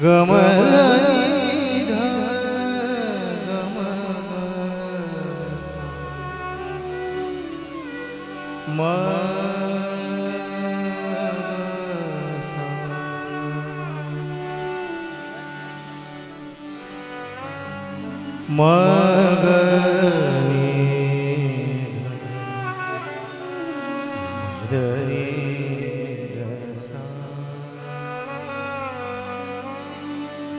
ગમલની ગમ મા Mãe.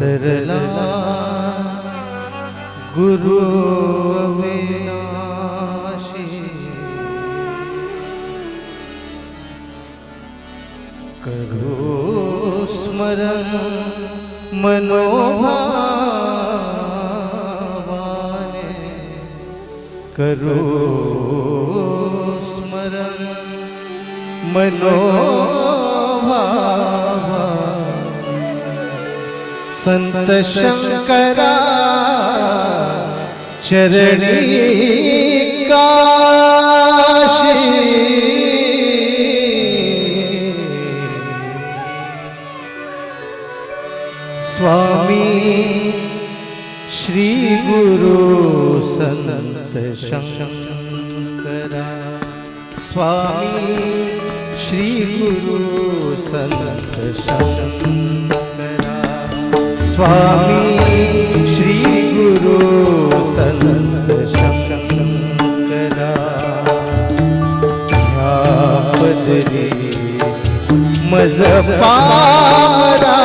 अवतरला गुरु करो स्मरण मनोभावाने करो स्मरण मनोभावाने। संत शंकरा चरणी काशी। स्वामी श्री गुरु संत शंकरा स्वामी श्री गुरु संत शंकरा। स्वामी श्री गुरु संत शंकरा ह्या पदरी मज पामरा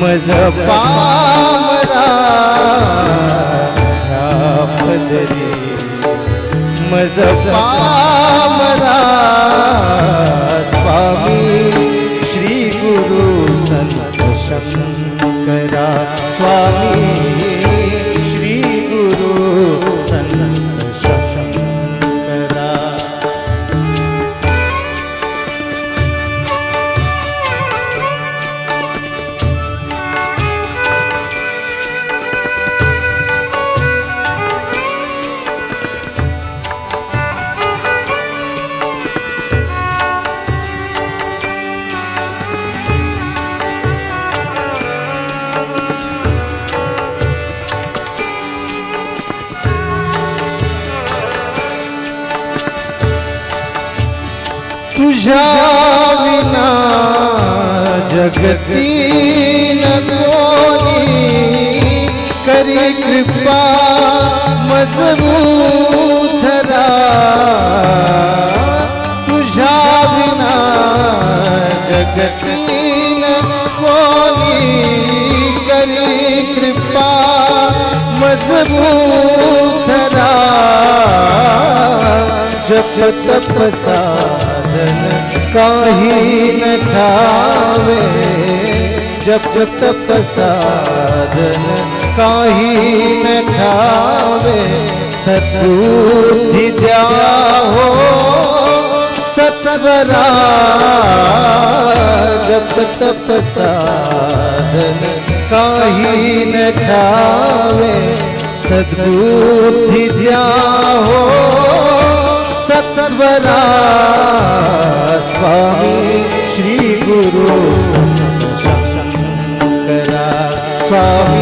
मज पामरा ह्या मज पामरा स्वामी श्री गुरु संत शंकरा. स्वामी विना जगती न कोणी करी कृपा मजबूतरा तुझ्या विना जगती न करी कृपा मजबूतरा जप तप साधन काही न ठावे जप तप साधन काही न ठावे सद्बुद्धी द्या हो सत्वरा जप तप साधन काही न ठावे सद्बुद्धी द्या हो सत्वरा स्वामी श्री गुरु शंकरा स्वामी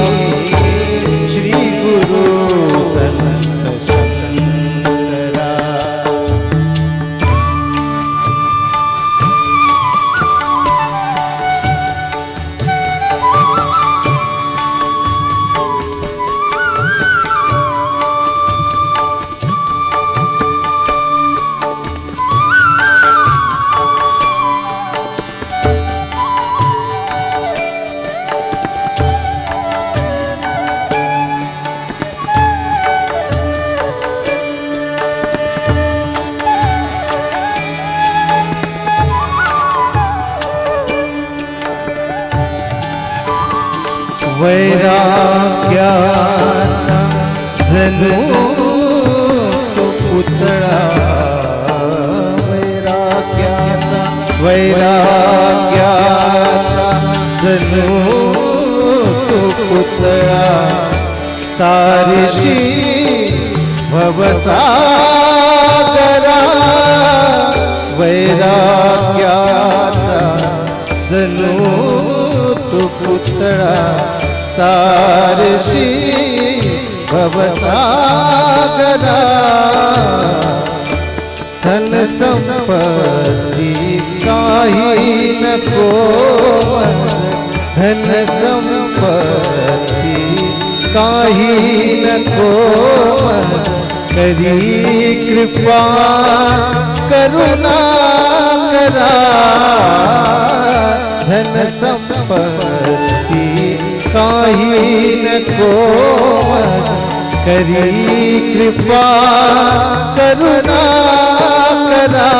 वैराग्याचा जणू तो पुतळा. वैराग्याचा वैराग्याचा जणू तो पुतळा. तारशी भवसागरा. वैराग्याचा जणू तो पुतळा. तारशी भवसागरा धन संपत्ती काही नको धन संपत्ती काही नको करी कृपा, करुणा करा। धन संपत्ती काही को करी कृपा करुणा करा।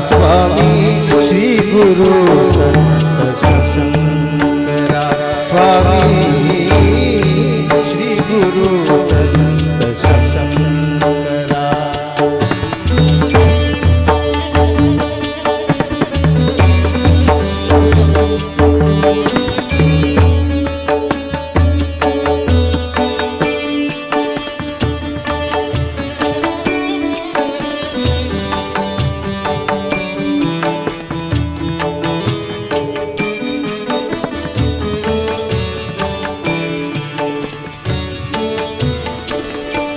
स्वामी श्री गुरु संत शंकरा। स्वामी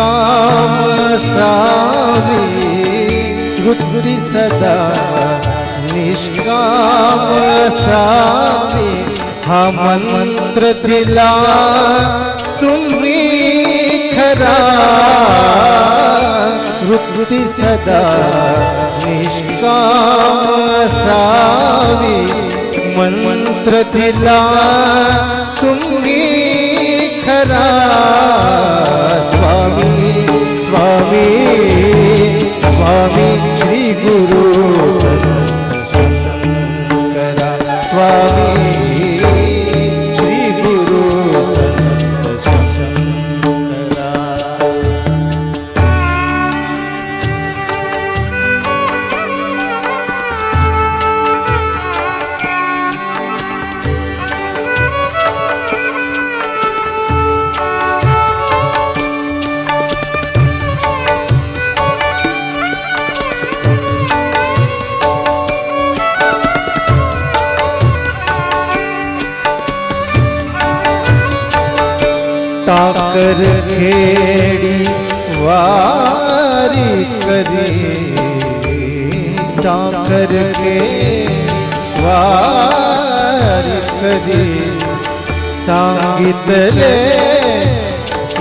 काम असावी वृत्ती सदा निष्काम सावी हा मंत्र दिला तुम्ही खरा। वृत्ती सदा निष्काम असावी मंत्र दिला तुम्ही खरा। टाकर खेडी वारी करी। टाकर खेडी वारी करी। सांगितले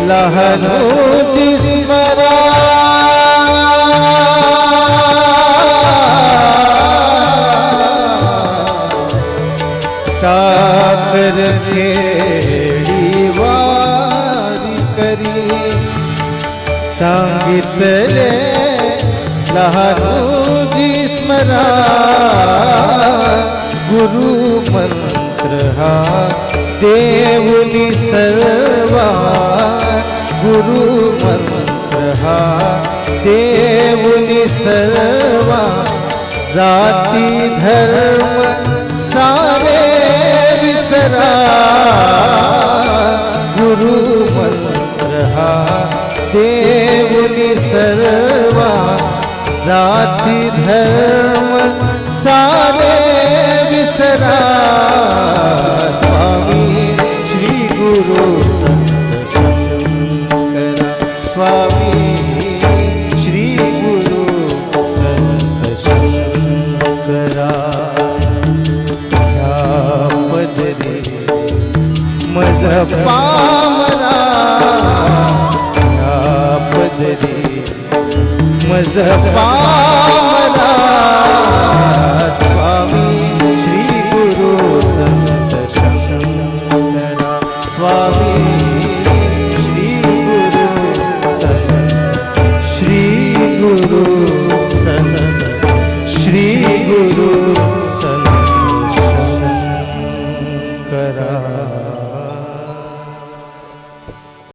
लहानोची स्मरा टाकर खेडी लहानोजी स्मरा गुरु मंत्र हा सर्वा गुरु मंत्र हा सर्वा जाती धर्म सारे विसरा जाती धर्म सारे विसरा स्वामी श्री गुरु शंकरा स्वामी श्री गुरु पदरी पामरा पामला